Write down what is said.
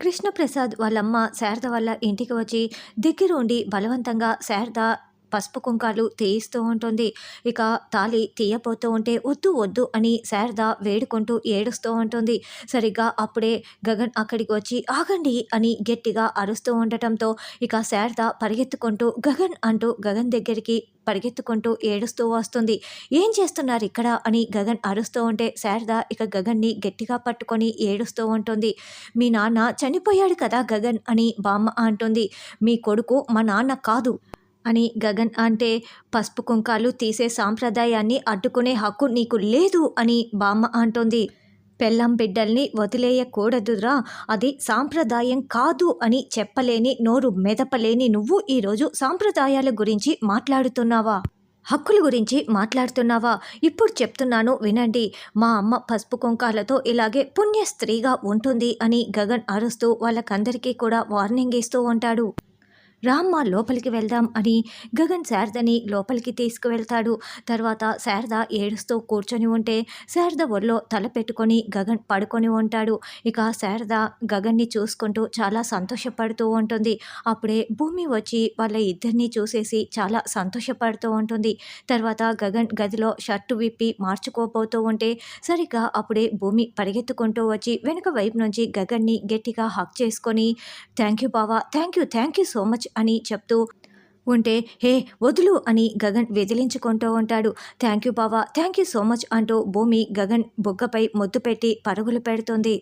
కృష్ణప్రసాద్ వాళ్ళమ్మ శారద వాళ్ళ ఇంటికి వచ్చి దగ్గరుండి బలవంతంగా శారద పసుపు కుంకాలు తీయిస్తూ ఉంటుంది. ఇక తాళి తీయపోతూ ఉంటే వద్దు వద్దు అని శారద వేడుకుంటూ ఏడుస్తూ ఉంటుంది. సరిగ్గా అప్పుడే గగన్ అక్కడికి వచ్చి ఆగండి అని గట్టిగా అరుస్తూ ఉండటంతో ఇక శారద పరిగెత్తుకుంటూ గగన్ అంటూ గగన్ దగ్గరికి పరిగెత్తుకుంటూ ఏడుస్తూ వస్తుంది. ఏం చేస్తున్నారు ఇక్కడ? అని గగన్ అరుస్తూ ఉంటే శారద ఇక గగన్ని గట్టిగా పట్టుకొని ఏడుస్తూ ఉంటుంది. మీ నాన్న చనిపోయాడు కదా గగన్ అని బామ్మ అంటుంది. మీ కొడుకు మా నాన్న కాదు. అని గగన్ అంటే పసుపు కుంకాలు తీసే సాంప్రదాయాన్ని అడ్డుకునే హక్కు నీకు లేదు అని బామ్మ అంటోంది. పెళ్ళం బిడ్డల్ని వదిలేయకూడదురా అది సాంప్రదాయం కాదు అని చెప్పలేని నోరు మెదపలేని నువ్వు ఈరోజు సాంప్రదాయాల గురించి మాట్లాడుతున్నావా? హక్కుల గురించి మాట్లాడుతున్నావా? ఇప్పుడు చెప్తున్నాను వినండి. మా అమ్మ పసుపు కుంకాలతో ఇలాగే పుణ్య స్త్రీగా ఉంటుంది అని గగన్ అరుస్తూ వాళ్ళకందరికీ కూడా వార్నింగ్ ఇస్తూ ఉంటాడు. రామ్మ లోపలికి వెళ్దాం అని గగన్ శారదని లోపలికి తీసుకువెళ్తాడు. తర్వాత శారద ఏడుస్తూ కూర్చొని ఉంటే శారద ఒళ్ళో తల పెట్టుకొని గగన్ పడుకొని ఉంటాడు. ఇక శారద గగన్ని చూసుకుంటూ చాలా సంతోషపడుతూ ఉంటుంది. అప్పుడే భూమి వచ్చి వాళ్ళ ఇద్దరిని చూసేసి చాలా సంతోషపడుతూ ఉంటుంది. తర్వాత గగన్ గదిలో షర్టు విప్పి మార్చుకోపోతూ ఉంటే సరిగ్గా అప్పుడే భూమి పరిగెత్తుకుంటూ వచ్చి వెనుక వైపు నుంచి గగన్ని గట్టిగా హక్ చేసుకొని థ్యాంక్ యూ బావా thank you thank you so much అని చెప్తూ ఉంటే హే వదులు అని గగన్ వెదిలించుకుంటూ ఉంటాడు. థ్యాంక్ యూ బావా థ్యాంక్ యూ సో మచ్ అంటూ భూమి గగన్ బొగ్గపై ముద్దు పెట్టి పరుగులు పెడుతుంది.